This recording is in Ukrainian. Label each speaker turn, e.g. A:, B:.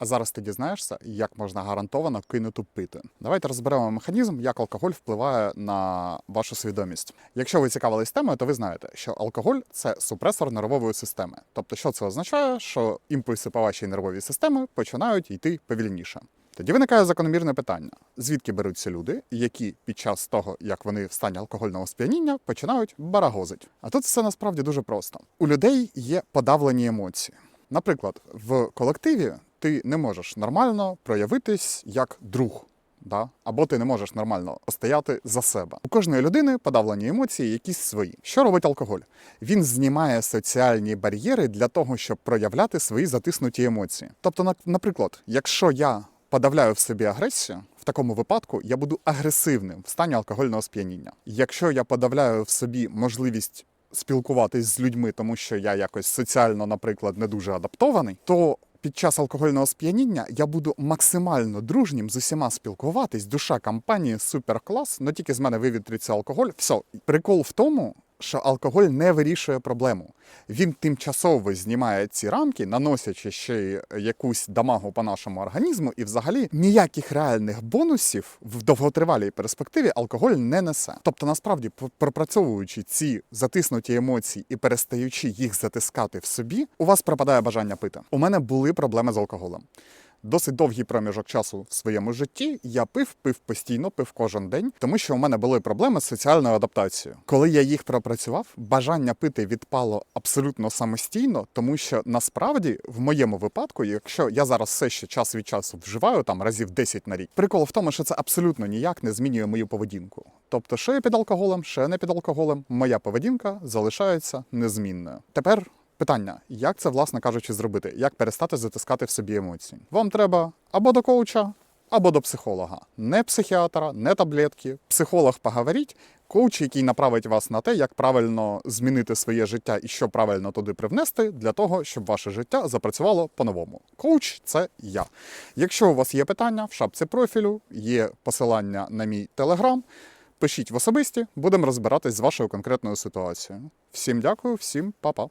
A: А зараз ти дізнаєшся, як можна гарантовано кинути пити. Давайте розберемо механізм, як алкоголь впливає на вашу свідомість. Якщо ви цікавились темою, то ви знаєте, що алкоголь це супресор нервової системи. Тобто, що це означає, що імпульси по вашій нервовій системі починають йти повільніше. Тоді виникає закономірне питання: звідки беруться люди, які під час того, як вони в стані алкогольного сп'яніння, починають барагозити? А тут все насправді дуже просто. У людей є подавлені емоції. Наприклад, в колективі ти не можеш нормально проявитись як друг. Да? Або ти не можеш нормально постояти за себе. У кожної людини подавлені емоції якісь свої. Що робить алкоголь? Він знімає соціальні бар'єри для того, щоб проявляти свої затиснуті емоції. Тобто, наприклад, якщо я подавляю в собі агресію, в такому випадку я буду агресивним в стані алкогольного сп'яніння. Якщо я подавляю в собі можливість спілкуватись з людьми, тому що я якось соціально, наприклад, не дуже адаптований, то під час алкогольного сп'яніння я буду максимально дружнім з усіма спілкуватись. Душа компанії супер клас, але тільки з мене вивітриться алкоголь. Все, прикол в тому. Що алкоголь не вирішує проблему. Він тимчасово знімає ці рамки, наносячи ще якусь дамагу по нашому організму, і взагалі ніяких реальних бонусів в довготривалій перспективі алкоголь не несе. Тобто, насправді, пропрацьовуючи ці затиснуті емоції і перестаючи їх затискати в собі, у вас пропадає бажання пити. У мене були проблеми з алкоголем. Досить довгий проміжок часу в своєму житті я пив, пив постійно, пив кожен день, тому що у мене були проблеми з соціальною адаптацією. Коли я їх пропрацював, бажання пити відпало абсолютно самостійно, тому що насправді в моєму випадку, якщо я зараз все ще час від часу вживаю там разів 10 на рік, прикол в тому, що це абсолютно ніяк не змінює мою поведінку. Тобто, що я під алкоголем, що я не під алкоголем, моя поведінка залишається незмінною. Тепер Питання: як це, власне кажучи, зробити? Як перестати затискати в собі емоції? Вам треба або до коуча, або до психолога. Не психіатра, не таблетки. Психолог поговоріть, коуч, який направить вас на те, як правильно змінити своє життя і що правильно туди привнести, для того, щоб ваше життя запрацювало по-новому. Коуч це я. Якщо у вас є питання в шапці профілю, є посилання на мій телеграм. Пишіть в особисті, будемо розбиратись з вашою конкретною ситуацією. Всім дякую, всім па-па.